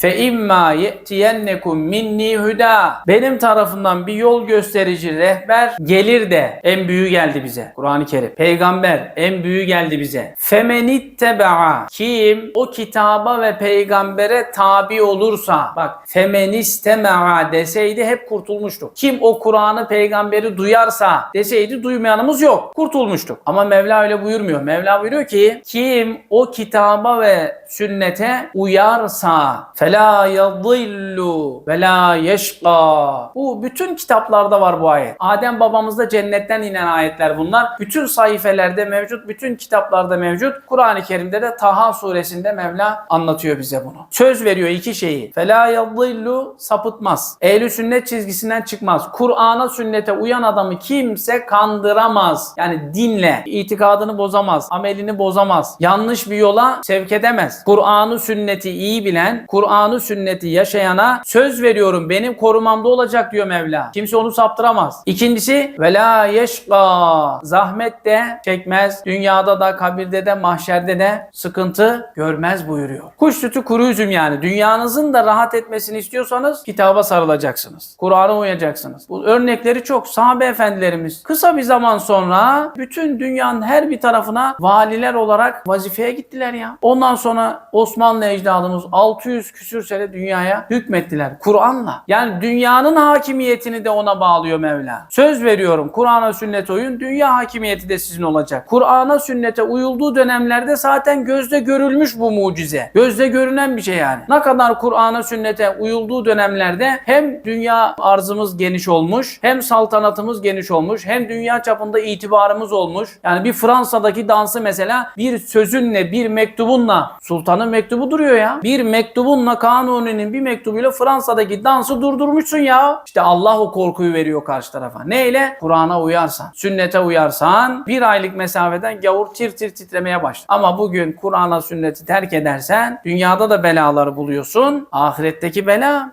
Fe imma ye'tiyennekum minni huda. Benim tarafımdan bir yol gösterici rehber gelir de en büyüğü geldi bize. Kur'an-ı Kerim. Peygamber en büyüğü geldi bize. Femenitteba'a. Kim o kitaba ve peygambere tabi olursa bak femenistema'a deseydi hep kurtulmuştuk. Kim o Kur'an'ı peygamberi duyarsa deseydi duymayanımız yok. Kurtulmuştuk. Ama Mevla öyle buyurmuyor. Mevla buyuruyor ki kim o kitaba ve sünnete uyarsa fela yadillu ve la yeşqa. Bu bütün kitaplarda var bu ayet. Adem babamızda cennetten inen ayetler bunlar. Bütün sayfelerde mevcut, bütün kitaplarda mevcut. Kur'an-ı Kerim'de de Taha suresinde Mevla anlatıyor bize bunu. Söz veriyor iki şeyi. Fela yadillu sapıtmaz. Ehli sünnet çizgisinden çıkmaz. Kur'an'a sünnete uyan adamı kimse kandıramaz. Yani dinle itikadını bozamaz, amelini bozamaz. Yanlış bir yola sevk edemez. Kur'an'ı sünneti iyi bilen, Kur'an'ı sünneti yaşayana söz veriyorum benim korumamda olacak diyor Mevla. Kimse onu saptıramaz. İkincisi ve la yeşqa. Zahmet de çekmez. Dünyada da, kabirde de, mahşerde de sıkıntı görmez buyuruyor. Kuş sütü kuru üzüm yani. Dünyanızın da rahat etmesini istiyorsanız kitaba sarılacaksınız. Kur'an'a uyacaksınız. Bu örnekleri çok. Sahabe efendilerimiz kısa bir zaman sonra bütün dünyanın her bir tarafına valiler olarak vazifeye gittiler ya. Ondan Osmanlı ecdadımız 600 küsür sene dünyaya hükmettiler. Kur'an'la. Yani dünyanın hakimiyetini de ona bağlıyor Mevla. Söz veriyorum Kur'an'a sünnete uyun. Dünya hakimiyeti de sizin olacak. Kur'an'a sünnete uyulduğu dönemlerde zaten gözde görülmüş bu mucize. Gözde görünen bir şey yani. Ne kadar Kur'an'a sünnete uyulduğu dönemlerde hem dünya arzımız geniş olmuş, hem saltanatımız geniş olmuş, hem dünya çapında itibarımız olmuş. Yani bir Fransa'daki dansı mesela bir sözünle, bir mektubunla sultanın mektubu duruyor ya. Bir mektubunla Kanuni'nin bir mektubuyla Fransa'daki dansı durdurmuşsun ya. İşte Allah o korkuyu veriyor karşı tarafa. Neyle? Kur'an'a uyarsan, sünnete uyarsan bir aylık mesafeden gavur tir tir titremeye başlar. Ama bugün Kur'an'a sünneti terk edersen dünyada da belaları buluyorsun. Ahiretteki bela